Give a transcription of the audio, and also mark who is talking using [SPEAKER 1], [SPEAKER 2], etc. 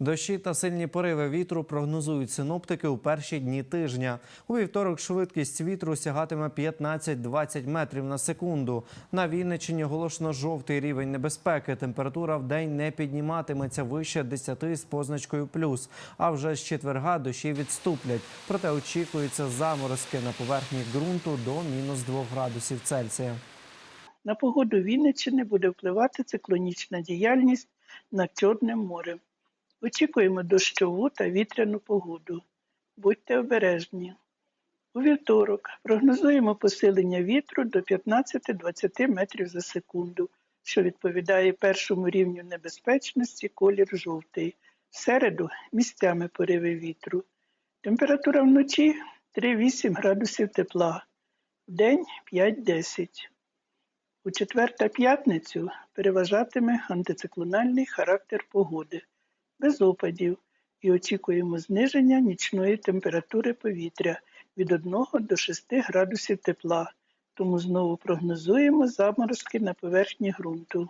[SPEAKER 1] Дощі та сильні пориви вітру прогнозують синоптики у перші дні тижня. У вівторок швидкість вітру сягатиме 15-20 метрів на секунду. На Вінниччині оголошено жовтий рівень небезпеки. Температура в день не підніматиметься вище 10 з позначкою плюс. А вже з четверга дощі відступлять. Проте очікуються заморозки на поверхні ґрунту до мінус 2 градусів Цельсія.
[SPEAKER 2] На погоду Вінниччини буде впливати циклонічна діяльність над Чорним морем. Очікуємо дощову та вітряну погоду. Будьте обережні. У вівторок прогнозуємо посилення вітру до 15-20 метрів за секунду, що відповідає першому рівню небезпечності колір жовтий. В середу місцями пориви вітру. Температура вночі 3-8 градусів тепла, вдень 5-10. У четвер та п'ятницю переважатиме антициклональний характер погоди, без опадів, і очікуємо зниження нічної температури повітря від 1 до 6 градусів тепла, тому знову прогнозуємо заморозки на поверхні ґрунту.